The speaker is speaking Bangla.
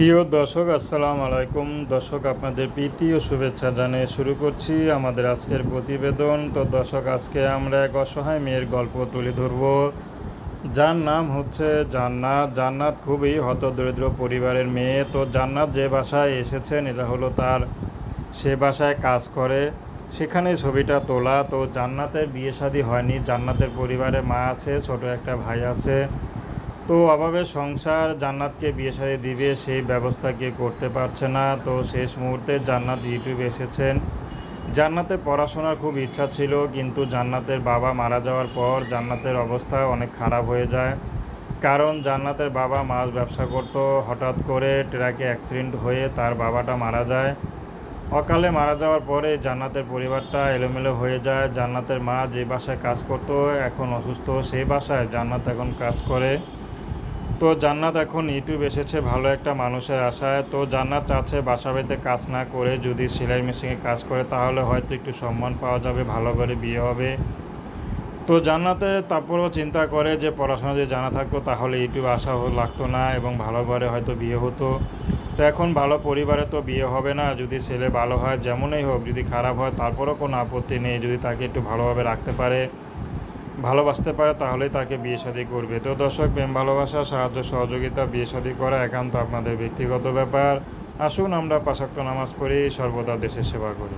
প্রিয় দর্শক, আসসালামু আলাইকুম। দর্শক, আপনাদের প্রীতি ও শুভেচ্ছা জানিয়ে শুরু করছি আমাদের আজকের প্রতিবেদন। তো দর্শক, আজকে আমরা এক অসহায় মেয়ের গল্প তুলে ধরব। যার নাম হচ্ছে জান্নাত। জান্নাত খুবই হতদরিদ্র পরিবারের মেয়ে। তো জান্নাত যে বাসায় এসেছেন এটা হলো তার, সে বাসায় কাজ করে। সেখানে ছবিটা তোলা। তো জান্নাতের বিয়ে শাদী হয়নি। জান্নাতের পরিবারে মা আছে, ছোট একটা ভাই আছে। তো অভাবে সংসার জান্নাতকে বিয়ে শাদী দিবে, সেই ব্যবস্থা কেউ করতে পারছে না। তো শেষ মুহূর্তে জান্নাত ইউটিউবে এসেছেন। জান্নাতের পড়াশোনার খুব ইচ্ছা ছিল, কিন্তু জান্নাতের বাবা মারা যাওয়ার পর জান্নাতের অবস্থা অনেক খারাপ হয়ে যায়। কারণ জান্নাতের বাবা মাছ ব্যবসা করত, হঠাৎ করে ট্রাকে অ্যাক্সিডেন্ট হয়ে তার বাবাটা মারা যায়। অকালে মারা যাওয়ার পরে জান্নাতের পরিবারটা এলোমেলো হয়ে যায়। জান্নাতের মা যে বাসায় কাজ করতো, এখন অসুস্থ সেই বাসায় জান্নাত এখন কাজ করে। তো জান্নাত এখন ইউটিউব এসেছে, ভালো একটা মানুষের আশায়। তো জান্নাত চাচ্ছে বাসা বাড়িতে কাজ না করে যদি সেলাই মেশিনে কাজ করে, তাহলে হয়তো একটু সম্মান পাওয়া যাবে, ভালো করে বিয়ে হবে। তো জান্নাতে তারপরেও চিন্তা করে যে পড়াশোনা যদি জানা থাকতো, তাহলে ইউটিউব আসা লাগতো না এবং ভালো ঘরে হয়তো বিয়ে হতো। তো এখন ভালো পরিবারে তো বিয়ে হবে না, যদি ছেলে ভালো হয়, যেমনই হোক, যদি খারাপ হয়, তারপরও কোনো আপত্তি নেই, যদি তাকে একটু ভালোভাবে রাখতে পারে। ভালোবাসতে পারে, তাহলেই তাকে বিয়ে শাদী করবে। তো দর্শক, প্রেম, ভালোবাসা, সাহায্য, সহযোগিতা, বিয়ে শাদী করা একান্ত আপনাদের ব্যক্তিগত ব্যাপার। আসুন আমরা পাশাক্ত নামাজ পড়ি, সর্বদা দেশের সেবা করি।